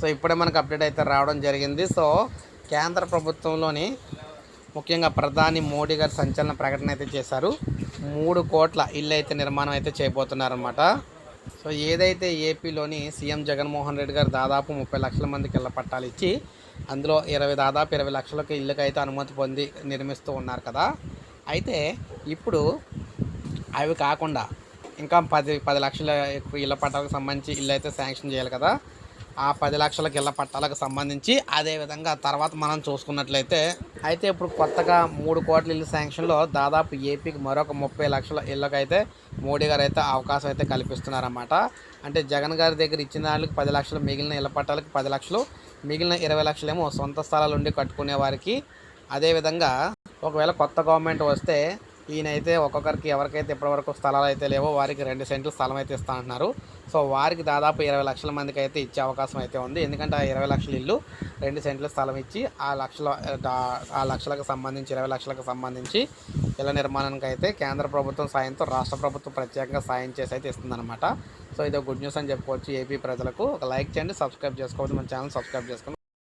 So ఇప్పుడే మనకు update అయితే రావడం జరిగింది. సో కేంద్ర ప్రభుత్వంలోని ముఖ్యంగా ప్రధాని మోడీ గారు సంచలన ప్రకటన అయితే చేశారు. మూడు కోట్ల ఇల్లు అయితే నిర్మాణం అయితే చేయబోతున్నారన్నమాట. సో ఏదైతే ఏపీలోని సీఎం జగన్మోహన్ రెడ్డి గారు దాదాపు ముప్పై లక్షల మందికి ఇళ్ళ పట్టాలు ఇచ్చి అందులో ఇరవై దాదాపు ఇరవై లక్షలకు ఇళ్ళకి అయితే అనుమతి పొంది నిర్మిస్తూ ఉన్నారు కదా. అయితే ఇప్పుడు అవి కాకుండా ఇంకా పది పది లక్షల ఇళ్ళ పట్టాలకు సంబంధించి ఇల్లు అయితే శాంక్షన్ చేయాలి కదా. ఆ పది లక్షలకు ఇళ్ళ పట్టాలకు సంబంధించి అదేవిధంగా తర్వాత మనం చూసుకున్నట్లయితే అయితే ఇప్పుడు కొత్తగా మూడు కోట్ల ఇల్లు శాంక్షన్లో దాదాపు ఏపీకి మరొక ముప్పై లక్షల ఇళ్ళకైతే మోడీ గారు అయితే అవకాశం అయితే కల్పిస్తున్నారన్నమాట. అంటే జగన్ గారి దగ్గర ఇచ్చిన దానికి పది లక్షలు మిగిలిన ఇళ్ళ పట్టాలకు పది లక్షలు మిగిలిన ఇరవై లక్షలేమో సొంత స్థలాలు ఉండి కట్టుకునే వారికి అదేవిధంగా ఒకవేళ కొత్త గవర్నమెంట్ వస్తే ఈయనైతే ఒక్కొక్కరికి ఎవరికైతే ఇప్పటివరకు స్థలాలు అయితే లేవో వారికి రెండు సెంట్లు స్థలం అయితే ఇస్తా అంటున్నారు. సో వారికి దాదాపు ఇరవై లక్షల మందికి అయితే ఇచ్చే అవకాశం అయితే ఉంది. ఎందుకంటే ఆ ఇరవై లక్షల ఇల్లు రెండు సెంట్లు స్థలం ఇచ్చి ఆ లక్షల ఆ లక్షలకు సంబంధించి ఇరవై లక్షలకు సంబంధించి ఇళ్ళ నిర్మాణానికి అయితే కేంద్ర ప్రభుత్వం సాయంతో రాష్ట్ర ప్రభుత్వం ప్రత్యేకంగా సాయం చేసి అయితే ఇస్తుందన్నమాట. సో ఇది గుడ్ న్యూస్ అని చెప్పుకోవచ్చు ఏపీ ప్రజలకు. ఒక లైక్ చేయండి సబ్స్క్రైబ్ చేసుకోవచ్చు మన ఛానల్ సబ్స్క్రైబ్ చేసుకోండి.